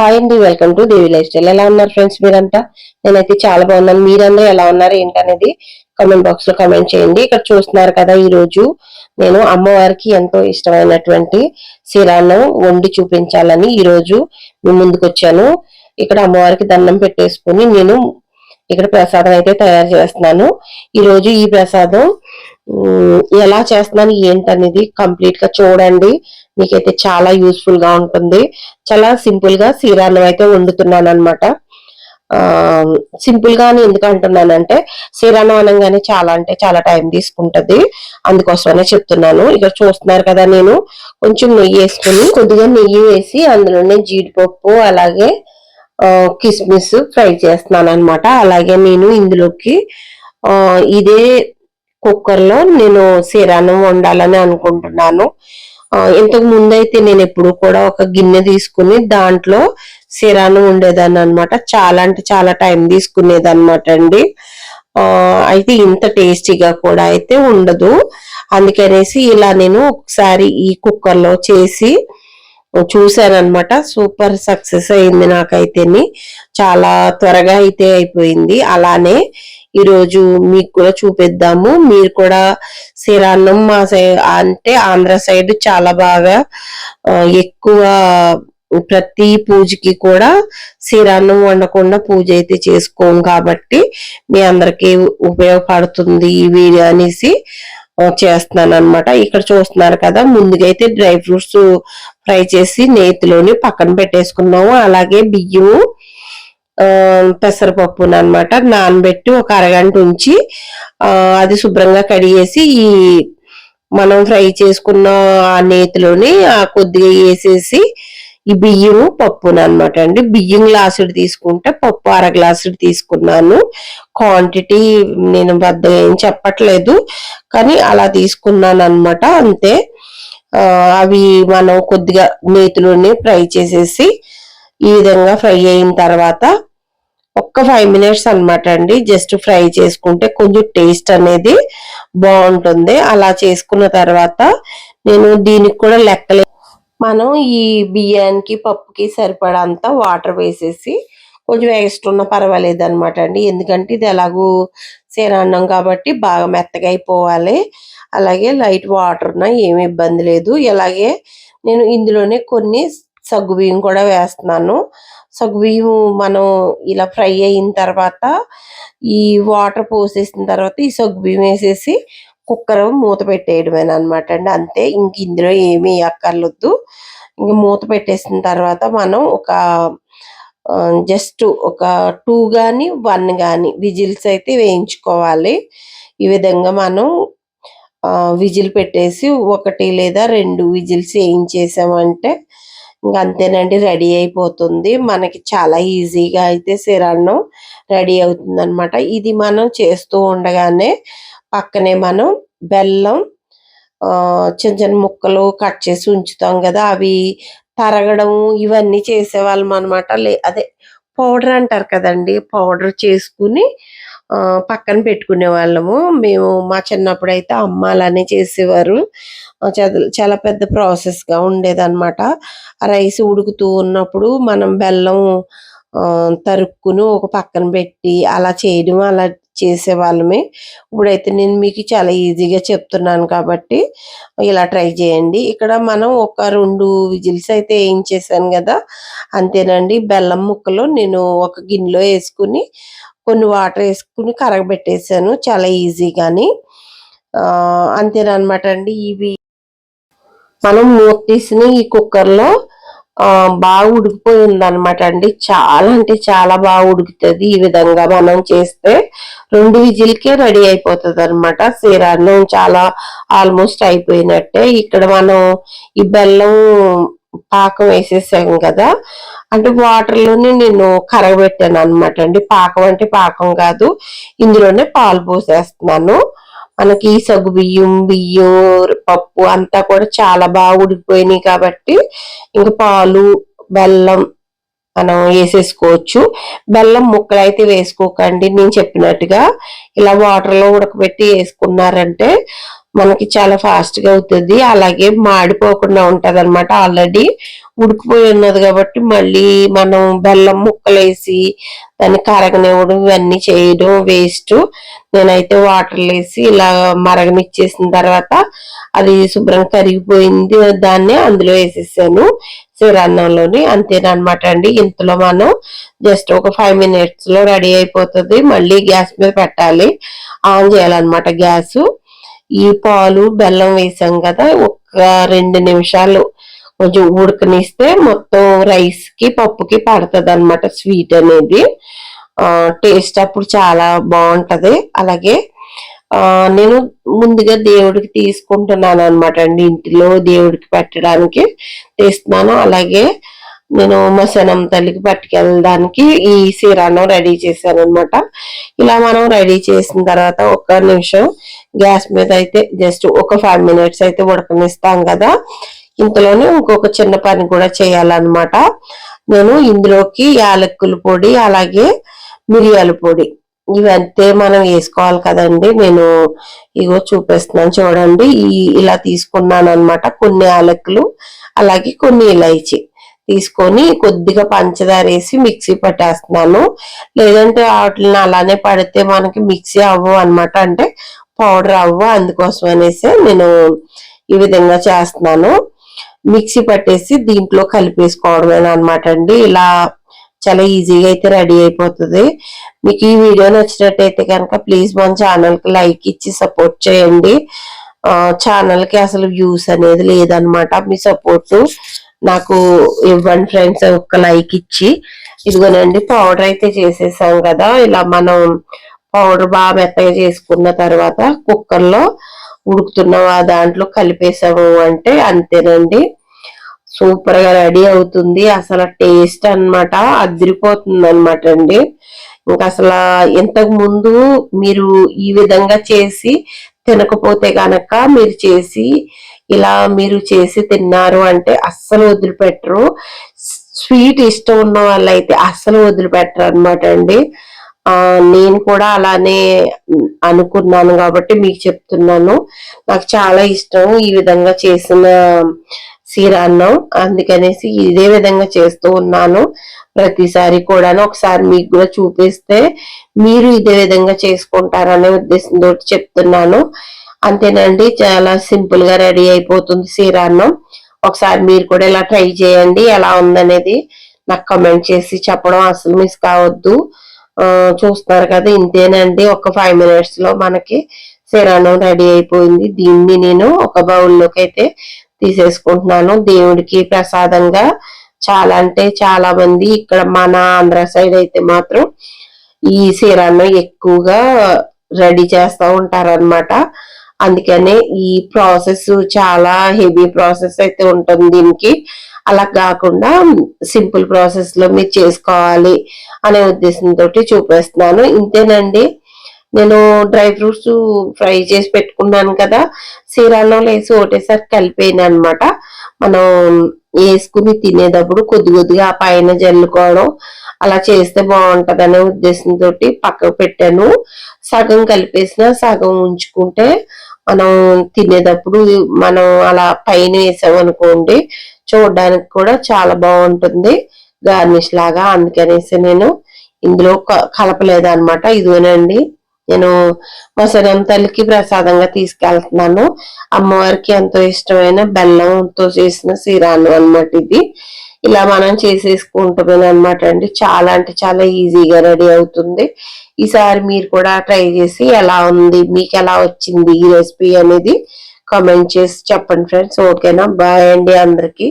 Hi అండి welcome to Devi life style. ఎలా ఉన్నారు ఫ్రెండ్స్ మీరంతా? నేనైతే చాలా బాగున్నాను. మీరందరూ ఎలా ఉన్నారు ఏంటనేది కామెంట్ బాక్స్లో కమెంట్ చేయండి. ఇక్కడ చూస్తున్నారు కదా ఈ రోజు నేను అమ్మవారికి ఎంతో ఇష్టమైనటువంటి శిరాన్నం వండి చూపించాలని ఈ రోజు మీ ముందుకు వచ్చాను. ఇక్కడ అమ్మవారికి దండం పెట్టేసుకుని నేను ఇక్కడ ప్రసాదం అయితే తయారు చేస్తున్నాను. ఈ రోజు ఈ ప్రసాదం ఎలా చేస్తున్నాను ఏంటనేది కంప్లీట్గా చూడండి. మీకైతే చాలా యూస్ఫుల్గా ఉంటుంది. చాలా సింపుల్గా సీరాలు అయితే వండుతున్నాను అనమాట సింపుల్ గానే ఎందుకు అంటున్నానంటే సీరాన్నం అనగానే చాలా అంటే చాలా టైం తీసుకుంటది. అందుకోసమనే చెప్తున్నాను. ఇక్కడ చూస్తున్నారు కదా నేను కొంచెం నెయ్యి వేసుకుని కొద్దిగా నెయ్యి వేసి అందులోనే జీడిపప్పు అలాగే కిస్మిస్ ఫ్రై చేస్తున్నాను అనమాట అలాగే నేను ఇందులోకి ఇదే కుక్కర్లో నేను సీరాన్నం వండాలని అనుకుంటున్నాను. ఇంతకు ముందు అయితే నేను ఎప్పుడు కూడా ఒక గిన్నె తీసుకుని దాంట్లో సిరాను ఉండేదాన్ని అనమాట చాలా అంటే చాలా టైం తీసుకునేది అనమాట అండి అయితే ఇంత టేస్టీగా కూడా అయితే ఉండదు. అందుకనేసి ఇలా నేను ఒకసారి ఈ కుక్కర్లో చేసి చూశానమాట సూపర్ సక్సెస్ అయింది నాకైతేని. చాలా త్వరగా అయితే అయిపోయింది. అలానే ఈరోజు మీకు కూడా చూపిద్దాము. మీరు కూడా సిరాన్నం మా సైడ్ అంటే ఆంధ్ర సైడ్ చాలా బాగా ఎక్కువ ప్రతి పూజకి కూడా శ్రీరాన్నం వండకుండా పూజ అయితే చేసుకోం కాబట్టి మీ అందరికి ఉపయోగపడుతుంది ఈ వీడియో అనేసి చేస్తున్నాను అనమాట ఇక్కడ చూస్తున్నారు కదా ముందుగా అయితే డ్రై ఫ్రూట్స్ ఫ్రై చేసి నేతిలోని పక్కన పెట్టేసుకున్నాము. అలాగే బియ్యము పెసరపప్పును అనమాట నానబెట్టి ఒక అరగంట ఉంచి అది శుభ్రంగా కడిగేసి ఈ మనం ఫ్రై చేసుకున్న ఆ నేతిలోని ఆ కొద్దిగా వేసేసి ఈ బియ్యము పప్పును అనమాట అండి. బియ్యం గ్లాసుడు తీసుకుంటే పప్పు అర గ్లాసుడు తీసుకున్నాను. క్వాంటిటీ నేను పెద్ద ఏం చెప్పట్లేదు కానీ అలా తీసుకున్నాను అనమాట అంతే. అవి మనం కొద్దిగా నేతిలోనే ఫ్రై చేసేసి ఈ విధంగా ఫ్రై అయిన తర్వాత ఒక్క ఫైవ్ మినిట్స్ అన్నమాట అండి. జస్ట్ ఫ్రై చేసుకుంటే కొంచెం టేస్ట్ అనేది బాగుంటుంది. అలా చేసుకున్న తర్వాత నేను దీనికి కూడా లెక్కలే మనం ఈ బియ్యానికి పప్పుకి సరిపడంత వాటర్ వేసేసి కొంచెం ఎక్స్ట్రా ఉన్న పర్వాలేదు అనమాట అండి. ఎందుకంటే ఇది ఎలాగూ సేనాన్నం కాబట్టి బాగా మెత్తగా అయిపోవాలి. అలాగే లైట్ వాటర్ ఉన్నా ఏమి ఇబ్బంది లేదు. ఇలాగే నేను ఇందులోనే కొన్ని సగ్గు బియ్యం కూడా వేస్తున్నాను. సగ్గు బియ్యం మనం ఇలా ఫ్రై అయిన తర్వాత ఈ వాటర్ పోసేసిన తర్వాత ఈ సగ్గు బియ్యం వేసేసి కుక్కర్ మూత పెట్టేయడమేన అనమాట అండి. అంతే ఇంక ఇందులో ఏమీ అక్కర్లొద్దు ఇంక మూత పెట్టేసిన తర్వాత మనం ఒక జస్ట్ ఒక టూ కానీ వన్ కానీ విజిల్స్ అయితే వేయించుకోవాలి. ఈ విధంగా మనం విజిల్ పెట్టేసి ఒకటి లేదా రెండు విజిల్స్ వేయించేసామంటే అంతేనండి రెడీ అయిపోతుంది. మనకి చాలా ఈజీగా అయితే సిరాన్నం రెడీ అవుతుంది అనమాట ఇది మనం చేస్తూ ఉండగానే పక్కనే మనం బెల్లం చిన్న చిన్న ముక్కలు కట్ చేసి ఉంచుతాం కదా అవి తరగడం ఇవన్నీ చేసేవాళ్ళం అనమాట లే అదే పౌడర్ అంటారు కదండి పౌడర్ చేసుకుని పక్కన పెట్టుకునే వాళ్ళము. మేము మా చిన్నప్పుడు అయితే అమ్మ అలానే చేసేవారు. చాలా పెద్ద ప్రాసెస్గా ఉండేదన్నమాట. రైస్ ఉడుకుతూ ఉన్నప్పుడు మనం బెల్లం తరుక్కుని ఒక పక్కన పెట్టి అలా చేయడం అలా చేసేవాళ్ళమే. ఇప్పుడైతే నేను మీకు చాలా ఈజీగా చెప్తున్నాను కాబట్టి ఇలా ట్రై చేయండి. ఇక్కడ మనం ఒక రెండు విజిల్స్ అయితే వేయించేసాను కదా అంతేనండి. బెల్లం ముక్కలు నేను ఒక గిన్నెలో వేసుకుని కొన్ని వాటర్ వేసుకుని కరగబెట్టేసాను చాలా ఈజీగాని. అంతేనమాట అండి ఇవి. మనం మూత తీసిన ఈ కుక్కర్లో బాగా ఉడికిపోయింది అనమాట అండి. చాలా అంటే చాలా బాగా ఉడుకుతుంది. ఈ విధంగా మనం చేస్తే రెండు విజిల్కే రెడీ అయిపోతుంది అనమాట సీరాన్నం చాలా ఆల్మోస్ట్ అయిపోయినట్టే. ఇక్కడ మనం ఈ బెల్లం పాకం వేసేసాం కదా. అంటే వాటర్లోనే నేను కరగబెట్టాను అనమాట అండి. పాకం అంటే పాకం కాదు. ఇందులోనే పాలు పోసేస్తున్నాను. మనకి ఈ సగ్గు బియ్యం బియ్యం పప్పు అంతా కూడా చాలా బాగా ఉడికిపోయినాయి కాబట్టి ఇంకా పాలు బెల్లం మనం వేసేసుకోవచ్చు. బెల్లం ముక్కలు అయితే వేసుకోకండి. నేను చెప్పినట్టుగా ఇలా వాటర్లో ఉడకబెట్టి వేసుకున్నారంటే మనకి చాలా ఫాస్ట్గా అవుతుంది. అలాగే మాడిపోకుండా ఉంటది అనమాట ఆల్రెడీ ఉడికిపోయి ఉన్నది కాబట్టి మళ్ళీ మనం బెల్లం ముక్కలేసి దాన్ని కరగనివ్వడం ఇవన్నీ చేయడం వేస్ట్ నేనైతే వాటర్ వేసి ఇలా మరగనిచ్చేసిన తర్వాత అది శుభ్రం కరిగిపోయింది దాన్ని అందులో వేసేసాను. సిరాన్నంలోని అంతేనమాట అండి. ఇంతలో మనం జస్ట్ ఒక ఫైవ్ మినిట్స్లో రెడీ అయిపోతుంది. మళ్ళీ గ్యాస్ మీద పెట్టాలి. ఆన్ చేయాలన్నమాట గ్యాస్. ఈ పాలు బెల్లం వేసాం కదా ఒక రెండు నిమిషాలు కొంచెం ఉడకనిస్తే మొత్తం రైస్కి పప్పుకి పడుతుంది అనమాట స్వీట్ అనేది టేస్ట్ అప్పుడు చాలా బాగుంటది. అలాగే నేను ముందుగా దేవుడికి తీసుకుంటున్నాను అనమాట అండి ఇంటిలో దేవుడికి పెట్టడానికి. తీస్తున్నాను. అలాగే నేను మసనం తల్లికి పట్టుకెళ్ళడానికి ఈ సీరాను రెడీ చేశాను అనమాట ఇలా మనం రెడీ చేసిన తర్వాత ఒక నిమిషం గ్యాస్ మీద అయితే జస్ట్ ఒక ఫైవ్ మినిట్స్ అయితే ఉడకనిస్తాం కదా. ఇంతలోనే ఇంకొక చిన్న పని కూడా చేయాలన్నమాట. నేను ఇందులోకి యాలక్కుల పొడి అలాగే మిరియాల పొడి ఇవంతే మనం వేసుకోవాలి కదండి. నేను ఇగో చూపిస్తున్నాను చూడండి. ఈ ఇలా తీసుకున్నాను అనమాట కొన్ని యాలక్కులు అలాగే కొన్ని ఇలాచి. తీసుకొని కొద్దిగా పంచదార వేసి మిక్సీ పట్టేస్తున్నాను. లేదంటే వాటిని అలానే పడితే మనకి మిక్సీ అవ్వవు అనమాట అంటే పౌడర్ అవ్వు అందుకోసం అనేసి నేను ఈ విధంగా చేస్తున్నాను. మిక్సీ పట్టేసి దీంట్లో కలిపేసుకోవడమే అనమాట అండి. ఇలా చాలా ఈజీగా అయితే రెడీ అయిపోతుంది. మీకు ఈ వీడియో నచ్చినట్టయితే కనుక ప్లీజ్ మన ఛానల్కి లైక్ ఇచ్చి సపోర్ట్ చేయండి. ఛానల్కి అసలు వ్యూస్ అనేది లేదనమాట మీ సపోర్ట్ నాకు ఇవ్వండి ఫ్రెండ్స్ ఒక లైక్ ఇచ్చి. ఇదిగోనండి పౌడర్ అయితే చేసేసాం కదా. ఇలా మనం పౌడర్ బాగా మెత్తగా చేసుకున్న తర్వాత కుక్కర్లో ఉడుకుతున్న దాంట్లో కలిపేసాము అంటే అంతేనండి. సూపర్గా రెడీ అవుతుంది. అసలు టేస్ట్ అనమాట అదిరిపోతుంది అనమాట అండి. ఇంకా అసలు ఇంతకు ముందు మీరు ఈ విధంగా చేసి తినకపోతే కనుక మీరు చేసి ఇలా మీరు చేసి తిన్నారు అంటే అస్సలు వదిలిపెట్టరు. స్వీట్ ఇష్టం ఉన్న వాళ్ళైతే అస్సలు వదిలిపెట్టరు అనమాట అండి. ఆ నేను కూడా అలానే అనుకున్నాను కాబట్టి మీకు చెప్తున్నాను. నాకు చాలా ఇష్టం ఈ విధంగా చేసిన సీరాన్నం అందుకనేసి ఇదే విధంగా చేస్తూ ఉన్నాను. ప్రతిసారి కూడాను ఒకసారి మీకు కూడా చూపిస్తే మీరు ఇదే విధంగా చేసుకుంటారనే ఉద్దేశంతో చెప్తున్నాను. అంతేనండి చాలా సింపుల్గా రెడీ అయిపోతుంది సీరాన్నం ఒకసారి మీరు కూడా ఇలా ట్రై చేయండి ఎలా ఉందనేది నాకు కమెంట్ చేసి చెప్పడం అసలు మిస్ కావద్దు. చూస్తున్నారు కదా ఇంతేనండి ఒక ఫైవ్ మినిట్స్లో మనకి సిరానం రెడీ అయిపోయింది. దీన్ని నేను ఒక బౌల్లోకి అయితే తీసేసుకుంటున్నాను. దేవుడికి ప్రసాదంగా చాలా అంటే చాలా మంది ఇక్కడ మన ఆంధ్ర సైడ్ అయితే మాత్రం ఈ సీరాన్నం ఎక్కువగా రెడీ చేస్తూ ఉంటారనమాట అందుకనే ఈ ప్రాసెస్ చాలా హెవీ ప్రాసెస్ అయితే ఉంటుంది దీనికి. అలా కాకుండా సింపుల్ ప్రాసెస్లో మీరు చేసుకోవాలి అనే ఉద్దేశంతో చూపిస్తున్నాను. ఇంతేనండి. నేను డ్రై ఫ్రూట్స్ ఫ్రై చేసి పెట్టుకున్నాను కదా. సీరాలో లేసి ఒకటేసారి కలిపోయిన అనమాట మనం వేసుకుని తినేటప్పుడు కొద్ది కొద్దిగా ఆ పైన జల్లుకోవడం అలా చేస్తే బాగుంటది అనే ఉద్దేశంతో పక్కకు పెట్టాను. సగం కలిపేసిన సగం ఉంచుకుంటే మనం తినేటప్పుడు మనం అలా పైన వేసామనుకోండి చూడడానికి కూడా చాలా బాగుంటుంది. గార్నిష్ లాగా అందుకనేసి నేను ఇందులో కలపలేదు అనమాట ఇదిగోనండి. నేను మసరం తల్లికి ప్రసాదంగా తీసుకెళ్తున్నాను. అమ్మవారికి ఎంతో ఇష్టమైన బెల్లంతో చేసిన సిరాను అనమాట ఇది. ఇలా మనం చేసేసుకుంటామని అనమాట అండి. చాలా అంటే చాలా ఈజీగా రెడీ అవుతుంది. ఈసారి మీరు కూడా ట్రై చేసి ఎలా ఉంది మీకు ఎలా వచ్చింది ఈ రెసిపీ అనేది కామెంట్ చేసి చెప్పండి ఫ్రెండ్స్. ఓకేనా? బాయ్ అండి అందరికీ.